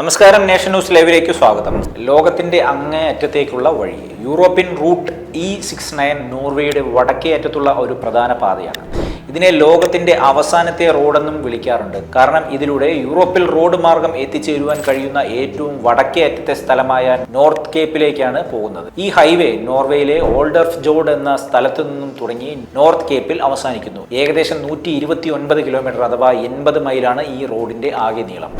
നമസ്കാരം nation news ലൈവിലേക്ക് സ്വാഗതം. ലോകത്തിന്റെ അങ്ങേയറ്റത്തേക്കുള്ള വഴി European route E six nine നോർവേയുടെ വടക്കേ അറ്റത്തുള്ള ഒരു പ്രധാന പാതയാണ്. ഇതിനെ ലോകത്തിന്റെ അവസാനത്തെ റോഡെന്നും വിളിക്കാറുണ്ട്. കാരണം ഇതിലൂടെ യൂറോപ്പിൽ റോഡ് മാർഗം എത്തിച്ചേരുവാൻ കഴിയുന്ന ഏറ്റവും വടക്കേ അറ്റത്തെ സ്ഥലമായ നോർത്ത് കേപ്പിലേക്കാണ് പോകുന്നത്. ഈ ഹൈവേ നോർവേയിലെ ഓൾഡർഫ് ജോഡ് എന്ന സ്ഥലത്തു നിന്നും തുടങ്ങി നോർത്ത് കേപ്പിൽ അവസാനിക്കുന്നു. ഏകദേശം നൂറ്റി കിലോമീറ്റർ അഥവാ എൺപത് മൈലാണ് ഈ റോഡിന്റെ ആകെ നീളം.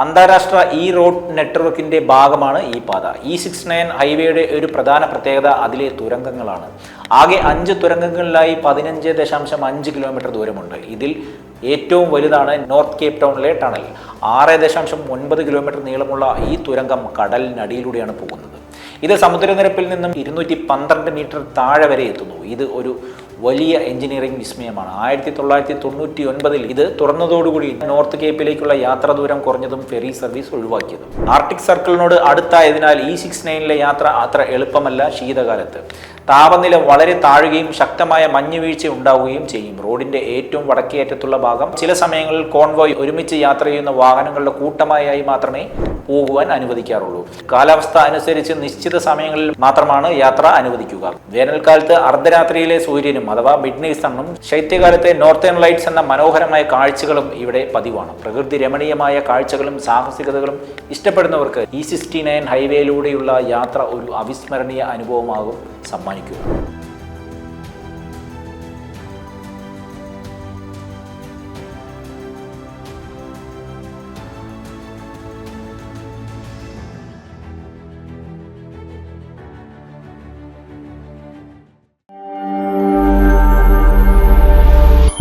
അന്താരാഷ്ട്ര ഇ റോഡ് നെറ്റ്വർക്കിന്റെ ഭാഗമാണ് ഈ പാത. ഇ സിക്സ് നയൻ ഹൈവേയുടെ ഒരു പ്രധാന പ്രത്യേകത അതിലെ തുരങ്കങ്ങളാണ്. ആകെ അഞ്ച് തുരങ്കങ്ങളിലായി പതിനഞ്ച് ദശാംശം അഞ്ച് കിലോമീറ്റർ ദൂരമുണ്ട്. ഇതിൽ ഏറ്റവും വലുതാണ് നോർത്ത് കേപ്പ് ടൗണിലെ ടണൽ. ആറ് ദശാംശം ഒൻപത് കിലോമീറ്റർ നീളമുള്ള ഈ തുരങ്കം കടലിനടിയിലൂടെയാണ് പോകുന്നത്. ഇത് സമുദ്രനിരപ്പിൽ നിന്നും ഇരുന്നൂറ്റി പന്ത്രണ്ട് മീറ്റർ താഴെ വരെ എത്തുന്നു. ഇത് ഒരു വലിയ എഞ്ചിനീയറിംഗ് വിസ്മയമാണ്. ആയിരത്തി തൊള്ളായിരത്തി തൊണ്ണൂറ്റി ഒൻപതിൽ ഇത് തുറന്നതോടുകൂടി നോർത്ത് കേപ്പിലേക്കുള്ള യാത്രാ ദൂരം കുറഞ്ഞതും ഫെറി സർവീസ് ഒഴിവാക്കിയതും. ആർട്ടിക് സർക്കിളിനോട് അടുത്തായതിനാൽ ഇ സിക്സ് നയനിലെ യാത്ര അത്ര എളുപ്പമല്ല ശീതകാലത്ത്. താപനില വളരെ താഴുകയും ശക്തമായ മഞ്ഞുവീഴ്ച ഉണ്ടാവുകയും ചെയ്യും. റോഡിന്റെ ഏറ്റവും വടക്കേയറ്റത്തുള്ള ഭാഗം ചില സമയങ്ങളിൽ കോൺവോയ് ഒരുമിച്ച് യാത്ര ചെയ്യുന്ന വാഹനങ്ങളുടെ കൂട്ടമായായി മാത്രമേ പോകുവാൻ അനുവദിക്കാറുള്ളൂ. കാലാവസ്ഥ അനുസരിച്ച് നിശ്ചിത സമയങ്ങളിൽ മാത്രമാണ് യാത്ര അനുവദിക്കുക. വേനൽക്കാലത്ത് അർദ്ധരാത്രിയിലെ സൂര്യനും അഥവാ മിഡ് സണ്ണും ശൈത്യകാലത്തെ നോർത്തേൺ ലൈറ്റ്സ് എന്ന മനോഹരമായ കാഴ്ചകളും ഇവിടെ പതിവാണ്. പ്രകൃതി രമണീയമായ കാഴ്ചകളും സാഹസികതകളും ഇഷ്ടപ്പെടുന്നവർക്ക് ഇ സിക്സ്റ്റി നയൻ ഹൈവേയിലൂടെയുള്ള യാത്ര ഒരു അവിസ്മരണീയ അനുഭവമാകും സമ്മാനിക്കുക.